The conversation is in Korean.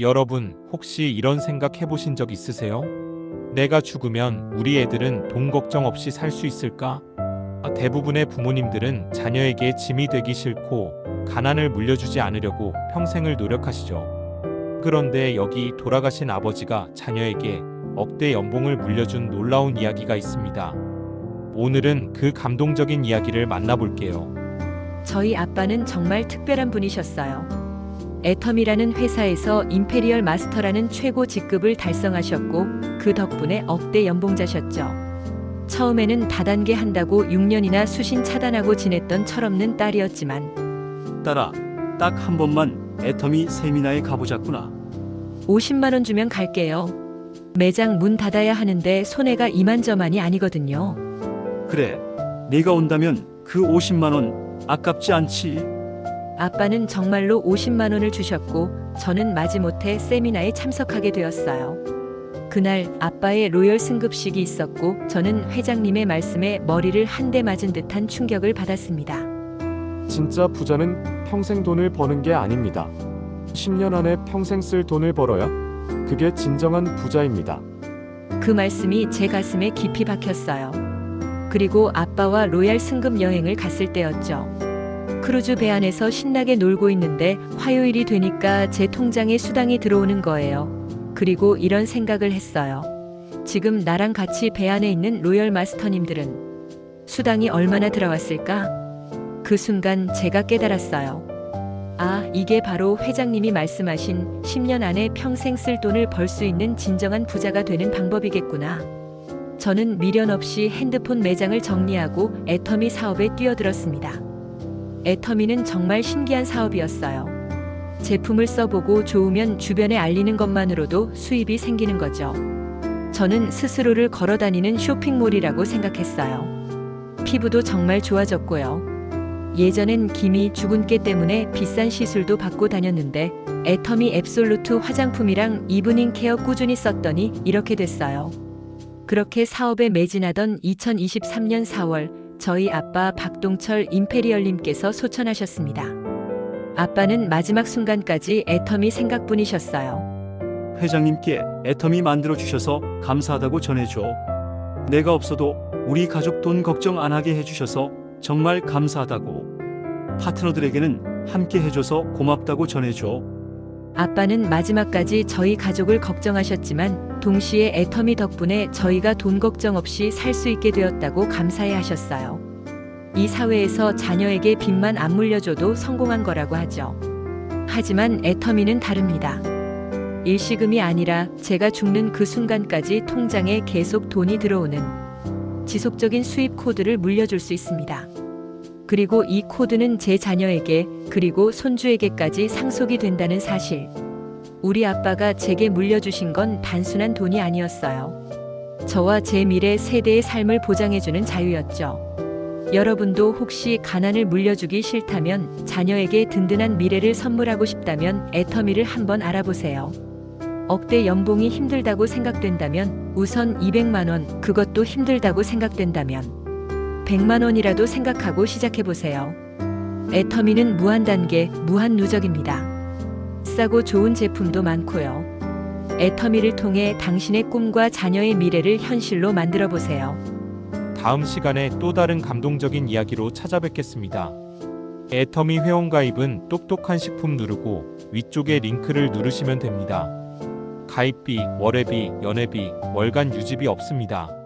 여러분, 혹시 이런 생각 해보신 적 있으세요? 내가 죽으면 우리 애들은 돈 걱정 없이 살 수 있을까? 대부분의 부모님들은 자녀에게 짐이 되기 싫고 가난을 물려주지 않으려고 평생을 노력하시죠. 그런데 여기 돌아가신 아버지가 자녀에게 억대 연봉을 물려준 놀라운 이야기가 있습니다. 오늘은 그 감동적인 이야기를 만나볼게요. 저희 아빠는 정말 특별한 분이셨어요. 애텀이라는 회사에서 임페리얼 마스터라는 최고 직급을 달성하셨고 그 덕분에 억대 연봉자셨죠. 처음에는 다단계 한다고 6년이나 수신 차단하고 지냈던 철없는 딸이었지만 딸아, 딱 한 번만 애터미 세미나에 가보자꾸나. 50만 원 주면 갈게요. 매장 문 닫아야 하는데 손해가 이만저만이 아니거든요. 그래, 네가 온다면 그 50만 원 아깝지 않지? 아빠는 정말로 50만 원을 주셨고 저는 마지못해 세미나에 참석하게 되었어요. 그날 아빠의 로열 승급식이 있었고 저는 회장님의 말씀에 머리를 한 대 맞은 듯한 충격을 받았습니다. 진짜 부자는 평생 돈을 버는 게 아닙니다. 10년 안에 평생 쓸 돈을 벌어야 그게 진정한 부자입니다. 그 말씀이 제 가슴에 깊이 박혔어요. 그리고 아빠와 로얄 승급 여행을 갔을 때였죠. 크루즈 배 안에서 신나게 놀고 있는데 화요일이 되니까 제 통장에 수당이 들어오는 거예요. 그리고 이런 생각을 했어요. 지금 나랑 같이 배 안에 있는 로열 마스터님들은 수당이 얼마나 들어왔을까? 그 순간 제가 깨달았어요. 아, 이게 바로 회장님이 말씀하신 10년 안에 평생 쓸 돈을 벌 수 있는 진정한 부자가 되는 방법이겠구나. 저는 미련 없이 핸드폰 매장을 정리하고 애터미 사업에 뛰어들었습니다. 애터미는 정말 신기한 사업이었어요. 제품을 써보고 좋으면 주변에 알리는 것만으로도 수입이 생기는 거죠. 저는 스스로를 걸어 다니는 쇼핑몰이라고 생각했어요. 피부도 정말 좋아졌고요. 예전엔 김이 죽은 깨 때문에 비싼 시술도 받고 다녔는데 애터미 앱솔루트 화장품이랑 이브닝 케어 꾸준히 썼더니 이렇게 됐어요. 그렇게 사업에 매진하던 2023년 4월 저희 아빠 박동철 임페리얼님께서 소천하셨습니다. 아빠는 마지막 순간까지 애터미 생각뿐이셨어요. 회장님께 애터미 만들어 주셔서 감사하다고 전해줘. 내가 없어도 우리 가족 돈 걱정 안 하게 해주셔서 정말 감사하다고. 파트너들에게는 함께 해줘서 고맙다고 전해줘. 아빠는 마지막까지 저희 가족을 걱정하셨지만 동시에 애터미 덕분에 저희가 돈 걱정 없이 살 수 있게 되었다고 감사해 하셨어요. 이 사회에서 자녀에게 빚만 안 물려줘도 성공한 거라고 하죠. 하지만 애터미는 다릅니다. 일시금이 아니라 제가 죽는 그 순간까지 통장에 계속 돈이 들어오는 지속적인 수입 코드를 물려줄 수 있습니다. 그리고 이 코드는 제 자녀에게 그리고 손주에게까지 상속이 된다는 사실. 우리 아빠가 제게 물려주신 건 단순한 돈이 아니었어요. 저와 제 미래 세대의 삶을 보장해주는 자유였죠. 여러분도 혹시 가난을 물려주기 싫다면 자녀에게 든든한 미래를 선물하고 싶다면 애터미를 한번 알아보세요. 억대 연봉이 힘들다고 생각된다면 우선 200만 원, 그것도 힘들다고 생각된다면 100만 원이라도 생각하고 시작해 보세요. 애터미는 무한 단계, 무한 누적입니다. 싸고 좋은 제품도 많고요. 애터미를 통해 당신의 꿈과 자녀의 미래를 현실로 만들어 보세요. 다음 시간에 또 다른 감동적인 이야기로 찾아뵙겠습니다. 애터미 회원가입은 똑똑한 식품 누르고 위쪽에 링크를 누르시면 됩니다. 가입비, 월회비, 연회비, 월간 유지비 없습니다.